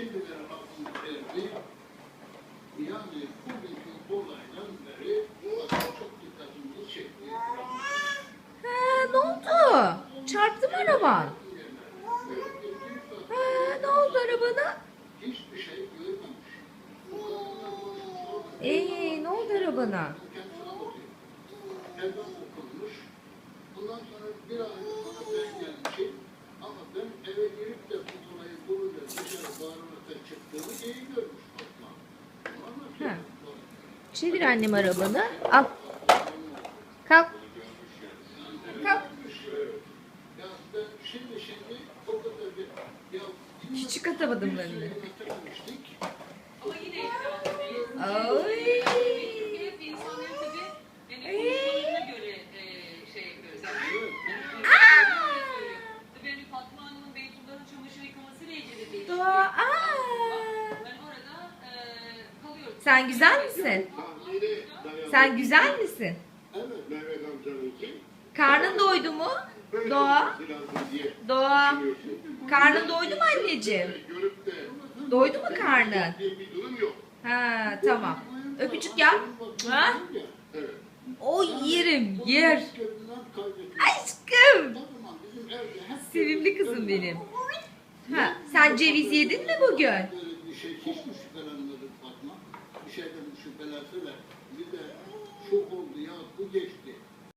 aklımda geldi. Yani bugünkü olaydan beri çok dikkatimi çekti. Ha, ne oldu? Çarptı mı araban? Ha, ne oldu arabana? Hiçbir şey görmemiş. Ee, ne oldu arabana? Evden okunmuş. Bundan sonra bir ay sonra ben gelmişim. Ama ben eve girip anlatıyorum. Çevir annem arabanı. Al. Kalk. Kalk. Hiç çıkartamadım ben de. Sen güzel misin? Sen güzel misin? Karnın doydu mu? Doğa. Doğa. Karnın doydu mu anneciğim? Doydu mu karnın? Ha, tamam. Öpücük ya. Ha? O yerim, yer. Aşkım. Sevimli kızım benim. Ha, sen ceviz yedin mi bugün? Böyle bir şey hiç mi şüphelenmedin Fatma? Bir şeyden şüphelense de bir de